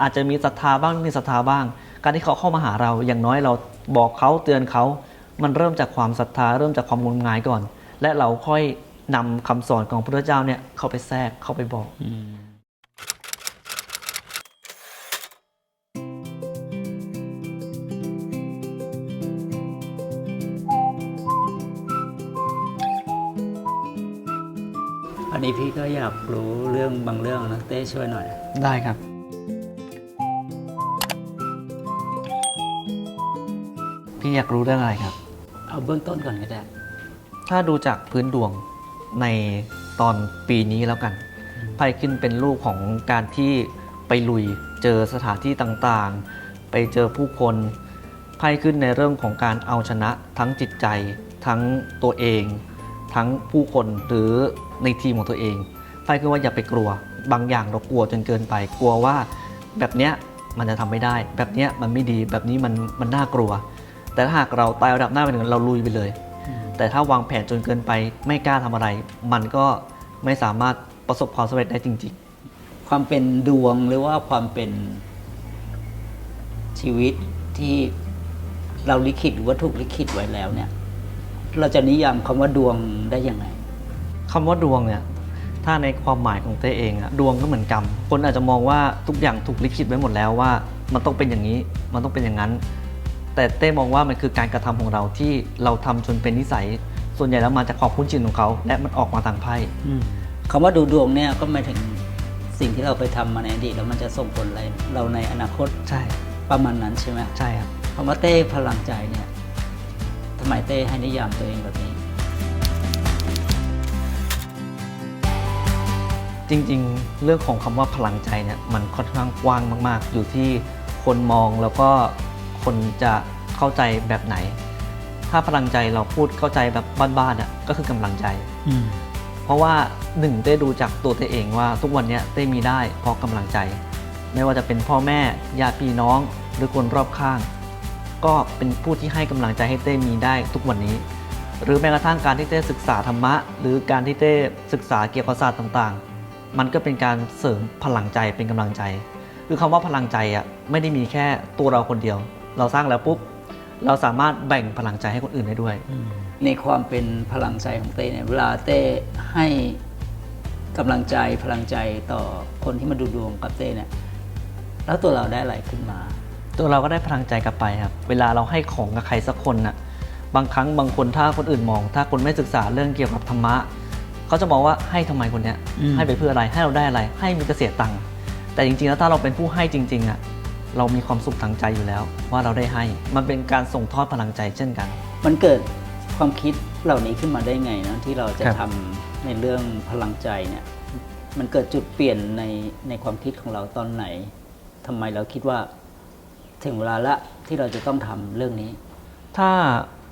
อาจจะมีศรัทธาบ้างไม่มีศรัทธาบ้าง การที่เขาเข้ามาหาเราอย่างน้อยเราบอกเขาเตือนเขา มันเริ่มจากความศรัทธาเริ่มจากความงมงายก่อน และเราค่อยนำคำสอนของพระพุทธเจ้าเนี่ยเข้าไปแทรกเข้าไปบอกอันนี้พี่ก็อยากรู้เรื่องบางเรื่องนะเต้ช่วยหน่อย ได้ครับ พี่อยากรู้เรื่องอะไรครับ เอาเบื้องต้นก่อนก็ได้ ถ้าดูจากพื้นดวงในตอนปีนี้แล้วกันไพ่ขึ้นเป็นลูกของการที่ไปลุยเจอสถานที่ต่างๆ ไปเจอผู้คนไพ่ขึ้นในเรื่องของการเอาชนะทั้งจิตใจ ทั้งตัวเอง ทั้งผู้คนหรือในทีมของตัวเองไพ่คือว่าอย่าไปกลัว บางอย่างเรากลัวจนเกินไป กลัวว่าแบบเนี้ยมันจะทำไม่ได้ แบบเนี้ยมันไม่ดีแบบนี้มันมันน่ากลัว แต่ถ้าหากเราตายระดับหน้าไปถึงเราลุยไปเลย แต่ถ้าวางแผนจนเกินไปไม่กล้าทำอะไร มันก็ไม่สามารถประสบความสำเร็จได้จริงความเป็นดวงหรือว่าความเป็นชีวิตที่เราลิขิตหรือว่าถูกลิขิตไว้แล้วเนี่ย เราจะนิยามคำว่าดวงได้ยังไงๆคำว่าดวงเนี่ยถ้าในความหมายของเต้เองอะดวงก็เหมือนกรรมคนอาจจะมองว่าทุกอย่างถูกลิขิตไว้หมดแล้วว่า มันต้องเป็นอย่างนี้มันต้องเป็นอย่างนั้น แต่เต้มองว่ามันคือการกระทำของเราที่เราทำจนเป็นนิสัย ส่วนใหญ่แล้วมาจากความคุ้นชินของเขา และมันออกมาทางไพ่คำว่าดูดวงเนี่ยก็หมายถึงสิ่งที่เราไปทำมาในอดีตแล้วมันจะส่งผลอะไรเราในอนาคตใช่ ประมาณนั้นใช่ไหมใช่ครับคำว่าเต้พลังใจเนี่ยทำไมเต้ให้นิยามตัวเองแบบนี้ จริงๆ เรื่องของคำว่าพลังใจเนี่ยมันค่อนข้างกว้างมาก ๆ อยู่ที่คนมองแล้วก็ คนจะเข้าใจแบบไหน ถ้าพลังใจเราพูดเข้าใจแบบบ้านๆอะก็คือกำลังใจเพราะว่าหนึ่งเต้ดูจากตัวเต้เองว่าทุกวันเนี้ยเต้มีได้เพราะกำลังใจ ไม่ว่าจะเป็นพ่อแม่ญาติพี่น้องหรือคนรอบข้าง ก็เป็นผู้ที่ให้กำลังใจให้เต้มีได้ทุกวันนี้ หรือแม้กระทั่งการที่เต้ศึกษาธรรมะ หรือการที่เต้ศึกษาเกี่ยวกับศาสตร์ต่างๆ มันก็เป็นการเสริมพลังใจเป็นกำลังใจ คือคำว่าพลังใจอะไม่ได้มีแค่ตัวเราคนเดียว เราสร้างแล้วปุ๊บเราสามารถแบ่งพลังใจให้คนอื่นได้ด้วย ในความเป็นพลังใจของเต้เนี่ยเวลาเต้ให้กำลังใจพลังใจต่อคนที่มาดูดวงกับเต้เนี่ยแล้วตัวเราได้อะไรขึ้นมา ตัวเราก็ได้พลังใจกลับไปครับ เวลาเราให้ของกับใครสักคนน่ะบางครั้งบางคนถ้าคนอื่นมอง ถ้าคนไม่ศึกษาเรื่องเกี่ยวกับธรรมะเขาจะมองว่าให้ทำไมคนเนี้ยอืมให้ไปเพื่ออะไรให้เราได้อะไร ให้มีแต่เสียตังค์แต่จริงๆแล้วถ้าเราเป็นผู้ให้จริงๆอะ เรามีความสุขทางใจอยู่แล้ว ว่าเราได้ให้ มันเป็นการส่งทอดพลังใจเช่นกัน มันเกิดความคิดเหล่านี้ขึ้นมาได้ไงนะที่เราจะครับ ทำในเรื่องพลังใจเนี่ย มันเกิดจุดเปลี่ยนในในความคิดของเราตอนไหนทำไมเราคิดว่าถึงเวลาละที่เราจะต้องทำเรื่องนี้ ถ้า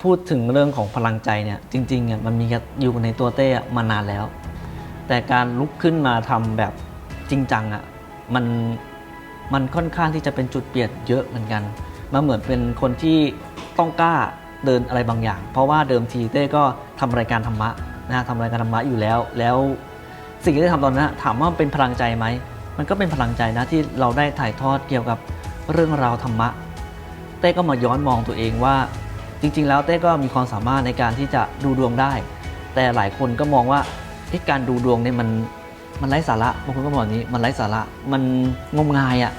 พูดถึงเรื่องของพลังใจเนี่ยจริงๆอะมันมีอยู่ในตัวเต้อะมานานแล้ว แต่การลุกขึ้นมาทำแบบจริงจังอะมัน มันค่อนข้างที่จะเป็นจุดเปลี่ยนเยอะเหมือนกันมันเหมือนเป็นคนที่ต้องกล้าเดินอะไรบางอย่าง เพราะว่าเดิมทีเต้ก็ทำรายการธรรมะนะทำรายการธรรมะอยู่แล้ว แล้วสิ่งที่ได้ทำตอนนั้นถามว่ามันเป็นพลังใจไหมมันก็เป็นพลังใจนะที่เราได้ถ่ายทอดเกี่ยวกับเรื่องราวธรรมะ เต้ก็มาย้อนมองตัวเองว่า จริง ๆ แล้วเต้ก็มีความสามารถในการที่จะดูดวงได้ แต่หลายคนก็มองว่าการดูดวงเนี่ยมัน มันไร้สาระบางคนก็บอกอย่างนี้ มันไร้สาระมันงมงายอะ่ะ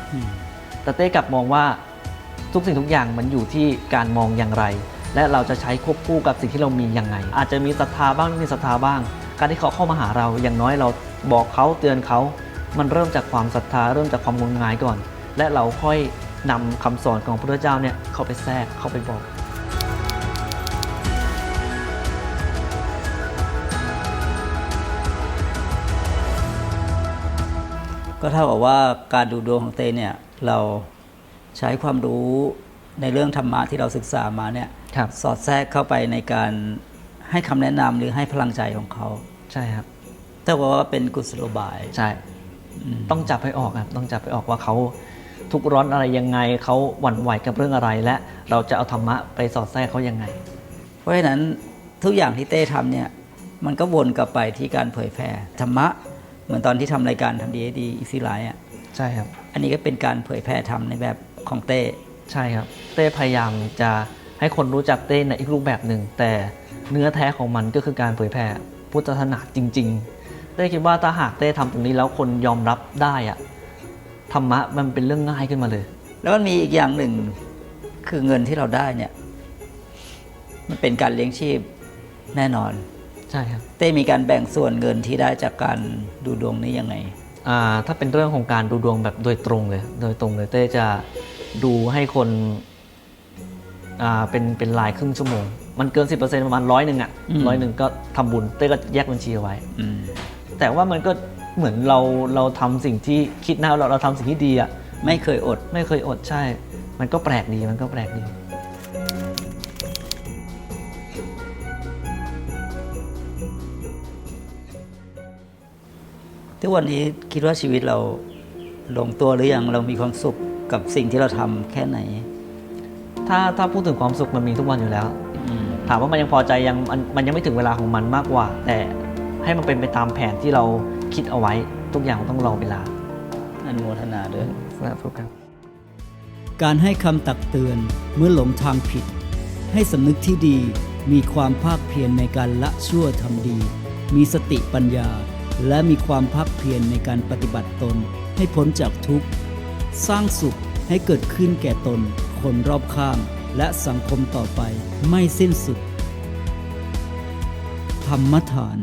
แต่เต้กลับมองว่าทุกสิ่งทุกอย่างมันอยู่ที่การมองอย่างไร และเราจะใช้ควบคู่กับสิ่งที่เรามียังไง อาจจะมีศรัทธาบ้างไม่มีศรัทธาบ้าง การที่เขาเข้ามาหาเราอย่างน้อยเราบอกเขาเตือนเขา มันเริ่มจากความศรัทธาเริ่มจากความงมงายก่อน และเราค่อยนำคำสอนของพระพุทธเจ้าเนี่ยเข้าไปแทรกเข้าไปบอก ก็เท่ากับว่าการดูดวงของเต้เนี่ยเราใช้ความรู้ในเรื่องธรรมะที่เราศึกษามาเนี่ยครับสอดแทรกเข้าไปในการให้คำแนะนำหรือให้พลังใจของเขา ใช่ครับเท่ากับว่าเป็นกุศโลบายใช่อืมต้องจับให้ออกครับต้องจับให้ออกว่าเขาทุกข์ร้อนอะไรยังไงเขาหวั่นไหวกับเรื่องอะไร และเราจะเอาธรรมะไปสอดแทรกเขายังไง เพราะฉะนั้นทุกอย่างที่เต้ทำเนี่ยมันก็วนกลับไปที่การเผยแผ่ธรรมะ เหมือนตอนที่ทำรายการทำดีดีอีซี่ไลน์อะใช่ครับ อันนี้ก็เป็นการเผยแพร่ธรรมในแบบของเต้ใช่ครับ เต้พยายามจะให้คนรู้จักเต้ในอีกรูปแบบหนึ่ง แต่เนื้อแท้ของมันก็คือการเผยแพร่พุทธศาสนาจริง ๆ เต้คิดว่าถ้าหากเต้ทำตรงนี้แล้วคนยอมรับได้อะธรรมะมันเป็นเรื่องง่ายขึ้นมาเลย แล้วมันมีอีกอย่างหนึ่งคือเงินที่เราได้เนี่ย มันเป็นการเลี้ยงชีพแน่นอน ใช่ครับเต้มีการแบ่งส่วนเงินที่ได้จากการดูดวงนี้ยังไง อ่าถ้าเป็นเรื่องของการดูดวงแบบโดยตรงเลย โดยตรงเลยเต้จะดูให้คนอ่าเป็นเป็นรายครึ่งชั่วโมง มันเกิน 10%ประมาณร้อยหนึ่งอะอืม ร้อยหนึ่งก็ทำบุญเต้ก็แยกบัญชีเอาไว้ อืม แต่ว่ามันก็เหมือนเราเราทำสิ่งที่คิดนะเราเราทำสิ่งที่ดีอะ ไม่เคยอด ไม่เคยอดใช่ มันก็แปลกดี มันก็แปลกดี ทุกวันนี้คิดว่าชีวิตเราลงตัวหรือยังเรามีความสุขกับสิ่งที่เราทำแค่ไหน ถ้าถ้าพูดถึงความสุขมันมีทุกวันอยู่แล้วอืมถามว่ามันยังพอใจยังมันมันยังไม่ถึงเวลาของมันมากกว่า แต่ให้มันเป็นไปตามแผนที่เราคิดเอาไว้ทุกอย่างต้องรอเวลาอนุโมทนาด้วยสาธุครับการให้คำตักเตือนเมื่อหลงทางผิด ให้สำนึกที่ดีมีความภาคเพียรในการละชั่วทำดี มีสติปัญญา และมีความพักเพียรในการปฏิบัติตนให้พ้นจากทุกข์ สร้างสุขให้เกิดขึ้นแก่ตน คนรอบข้าง และสังคมต่อไปไม่สิ้นสุด ธรรมทาน